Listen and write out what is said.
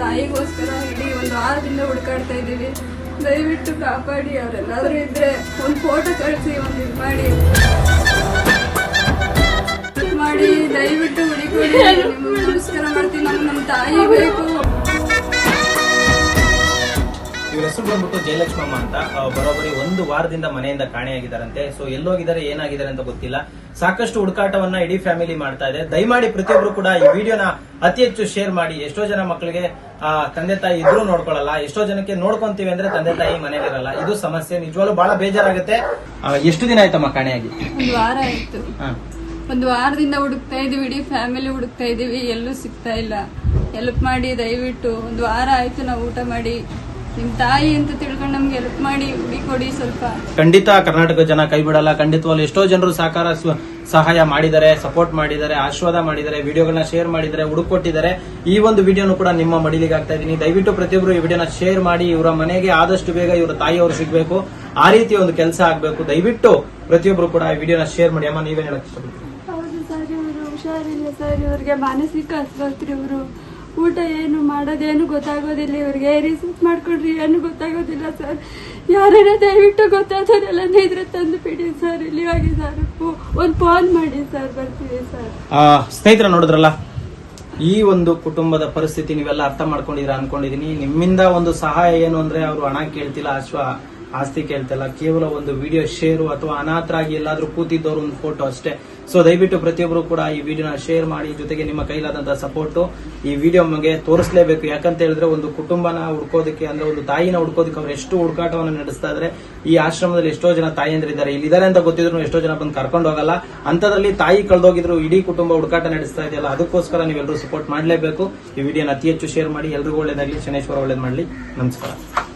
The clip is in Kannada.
ತಾಯಿಗೋಸ್ಕರ ಇಡೀ ಒಂದು ವಾರದಿಂದ ಹುಡುಕಾಡ್ತಾ ಇದ್ದೀವಿ. ದಯವಿಟ್ಟು ಕಾಪಾಡಿ, ಅವರೆಲ್ಲಾದ್ರೂ ಇದ್ರೆ ಒಂದು ಫೋಟೋ ಕಳಿಸಿ, ಒಂದು ಇದು ಮಾಡಿ. ಮಾಡಿ, ದಯವಿಟ್ಟು ಹುಡುಕೋಸ್ಕರ ನಮಸ್ಕಾರ ಮಾಡ್ತೀನಿ, ನಮ್ಗೆ ನಮ್ಮ ತಾಯಿ ಬೇಕು. ಇವ್ರ ಮತ್ತು ಜಯಲಕ್ಷ್ಮಮ್ಮ ಅಂತ ಬರೋಬರಿ ಬರೋಬ್ಬರಿ ಒಂದು ವಾರದಿಂದ ಮನೆಯಿಂದ ಕಾಣೆಯಾಗಿದ್ದಾರಂತೆ. ಸೊ ಎಲ್ಲೋಗಿದ್ದಾರೆ ಏನಾಗಿದ್ದಾರೆ ಅಂತ ಗೊತ್ತಿಲ್ಲ. ಸಾಕಷ್ಟು ಹುಡುಕಾಟವನ್ನ ಇಡೀ ಫ್ಯಾಮಿಲಿ ಮಾಡ್ತಾ ಇದೆ. ದಯಮಾಡಿ ಪ್ರತಿಯೊಬ್ರು ಕೂಡ ಈ ವಿಡಿಯೋನ ಅತಿ ಹೆಚ್ಚು ಶೇರ್ ಮಾಡಿ. ಎಷ್ಟೋ ಜನ ಮಕ್ಕಳಿಗೆ ಆ, ತಂದೆ ತಾಯಿ ಇದ್ರೂ ನೋಡ್ಕೊಳ್ಳಲ್ಲ. ಎಷ್ಟೋ ಜನಕ್ಕೆ ನೋಡ್ಕೊಂತೀವಿ ಅಂದ್ರೆ ತಂದೆ ತಾಯಿ ಮನೇಲಿರಲ್ಲ ಇದು ಸಮಸ್ಯೆ. ನಿಜವಾಗ್ಲೂ ಬಹಳ ಬೇಜಾರಾಗುತ್ತೆ. ಎಷ್ಟು ದಿನ ಆಯ್ತಮ್ಮ ಕಾಣೆಯಾಗಿ? ಒಂದು ವಾರ ಆಯ್ತು. ಒಂದು ವಾರದಿಂದ ಹುಡುಕ್ತಾ ಇದೀವಿ ಇಡೀ ಫ್ಯಾಮಿಲಿ ಹುಡುಕ್ತಾ ಇದೀವಿ ಎಲ್ಲೂ ಸಿಗ್ತಾ ಇಲ್ಲ. ಹೆಲ್ಪ್ ಮಾಡಿ ದಯವಿಟ್ಟು. ಒಂದು ವಾರ ಆಯ್ತು ನಾವು ಊಟ ಮಾಡಿ. ನಿಮ್ ತಾಯಿ ಅಂತ ತಿಳ್ಕೊಂಡು ನಮ್ಗೆ ಹೆಲ್ಪ್ ಮಾಡಿ ಹುಡುಕೊಡಿ ಸ್ವಲ್ಪ. ಖಂಡಿತ ಕರ್ನಾಟಕ ಜನ ಕೈ ಬಿಡಲ್ಲ. ಖಂಡಿತವಾಗ್ಲೂ ಎಷ್ಟೋ ಜನರು ಸಹಕಾರ ಸ್ವ- ಸಹಾಯ ಮಾಡಿದ್ದಾರೆ ಸಪೋರ್ಟ್ ಮಾಡಿದ್ದಾರೆ ಆಶೀರ್ವಾದ ಮಾಡಿದ್ದಾರೆ ವಿಡಿಯೋಗಳನ್ನ ಶೇರ್ ಮಾಡಿದ್ದಾರೆ ಹುಡುಕೊಟ್ಟಿದ್ದಾರೆ ಈ ಒಂದು ವಿಡಿಯೋನು ಕೂಡ ನಿಮ್ಮ ಮಡಿಲಿಗೆ ಆಗ್ತಾ ಇದೀನಿ ದಯವಿಟ್ಟು ಪ್ರತಿಯೊಬ್ಬರು ಈ ವಿಡಿಯೋನ ಶೇರ್ ಮಾಡಿ ಇವರ ಮನೆಗೆ ಆದಷ್ಟು ಬೇಗ ಇವರ ತಾಯಿಯವರು ಸಿಗಬೇಕು. ಆ ರೀತಿ ಒಂದು ಕೆಲಸ ಆಗಬೇಕು. ದಯವಿಟ್ಟು ಪ್ರತಿಯೊಬ್ಬರು ಕೂಡ ಈ ವಿಡಿಯೋನ ಶೇರ್ ಮಾಡಿ. ಅಮ್ಮ ನೀವೇನ್ ಹೇಳಕ್ ಇಷ್ಟಪಡ್ತೀರಿ? ಹೌದು ಸರ್ ಇವರು ಹುಷಾರಿಲ್ಲ ಸರ್. ಇವ್ರಿಗೆ ಮಾನಸಿಕ ಆಸ್ಪತ್ರೆ ಇವರು. ಊಟ ಏನು ಮಾಡೋದೇನು ಗೊತ್ತಾಗೋದಿಲ್ಲ, ಇವ್ರಿಗೆ ರಿಸೀವ್ ಮಾಡ್ಕೊಡ್ರಿ ಏನು ಗೊತ್ತಾಗೋದಿಲ್ಲ ಸರ್ ಯಾರನ್ನ ದಯವಿಟ್ಟು ಗೊತ್ತಾಗೋದೆಲ್ಲ ಇದ್ರೆ ತಂದು ಬಿಡಿ ಸರ್ ಇಲ್ಲಿ ಹೋಗಿ ಸರ್ ಒಂದು ಫೋನ್ ಮಾಡಿ ಸರ್ ಬರ್ತೀವಿ ಸರ್ ಸ್ನೇಹಿತರ ನೋಡಿದ್ರಲ್ಲ, ಈ ಒಂದು ಕುಟುಂಬದ ಪರಿಸ್ಥಿತಿ ನೀವೆಲ್ಲ ಅರ್ಥ ಮಾಡ್ಕೊಂಡಿದ್ರ ಅನ್ಕೊಂಡಿದೀನಿ ನಿಮ್ಮಿಂದ ಒಂದು ಸಹಾಯ ಏನು ಅಂದ್ರೆ ಅವರು ಹಣ ಕೇಳ್ತಿಲ್ಲ, ಅಶ್ವ ಆಸ್ತಿ ಕೇಳ್ತಿಲ್ಲ, ಕೇವಲ ಒಂದು ವಿಡಿಯೋ ಶೇರು ಅಥವಾ ಅನಾಥರಾಗಿ ಎಲ್ಲಾದ್ರೂ ಕೂತಿದ್ದವರು ಒಂದು ಫೋಟೋ ಅಷ್ಟೇ. ಸೊ ದಯವಿಟ್ಟು ಪ್ರತಿಯೊಬ್ಬರು ಕೂಡ ಈ ವಿಡಿಯೋನ ಶೇರ್ ಮಾಡಿ, ಜೊತೆಗೆ ನಿಮ್ಮ ಕೈಲಾದಂತಹ ಸಪೋರ್ಟ್ ಈ ವಿಡಿಯೋ ನಮಗೆ ತೋರಿಸಲೇಬೇಕು. ಯಾಕಂತ ಹೇಳಿದ್ರೆ ಒಂದು ಕುಟುಂಬನ ಹುಡ್ಕೋದಕ್ಕೆ ಅಂದ್ರೆ ಒಂದು ತಾಯಿನ ಹುಡ್ಕೋದಕ್ಕೆ ಅವ್ರು ಎಷ್ಟು ಹುಡುಕಾಟವನ್ನು ನಡೆಸ್ತಾ ಇದ್ರೆ, ಈ ಆಶ್ರಮದಲ್ಲಿ ಎಷ್ಟೋ ಜನ ತಾಯಿಯಂದ್ರಿದ್ದಾರೆ ಇಲ್ಲಿದ್ದಾರೆ ಅಂತ ಗೊತ್ತಿದ್ರು ಎಷ್ಟೋ ಜನ ಬಂದು ಕರ್ಕೊಂಡು ಹೋಗಲ್ಲ. ಅಂತದ್ರಲ್ಲಿ ತಾಯಿ ಕಳೆದೋಗಿದ್ರು, ಇಡೀ ಕುಟುಂಬ ಹುಡುಕಾಟ ನಡೆಸ್ತಾ ಇದೆಯಲ್ಲ, ಅದಕ್ಕೋಸ್ಕರ ನೀವೆಲ್ಲರೂ ಸಪೋರ್ಟ್ ಮಾಡಲೇಬೇಕು. ಈ ವಿಡಿಯೋನ ಅತಿ ಹೆಚ್ಚು ಶೇರ್ ಮಾಡಿ, ಎಲ್ರಿಗೂ ಒಳ್ಳೇದಾಗಲಿ, ಶನೇಶ್ವರ ಒಳ್ಳೇದು ಮಾಡಲಿ. ನಮಸ್ಕಾರ.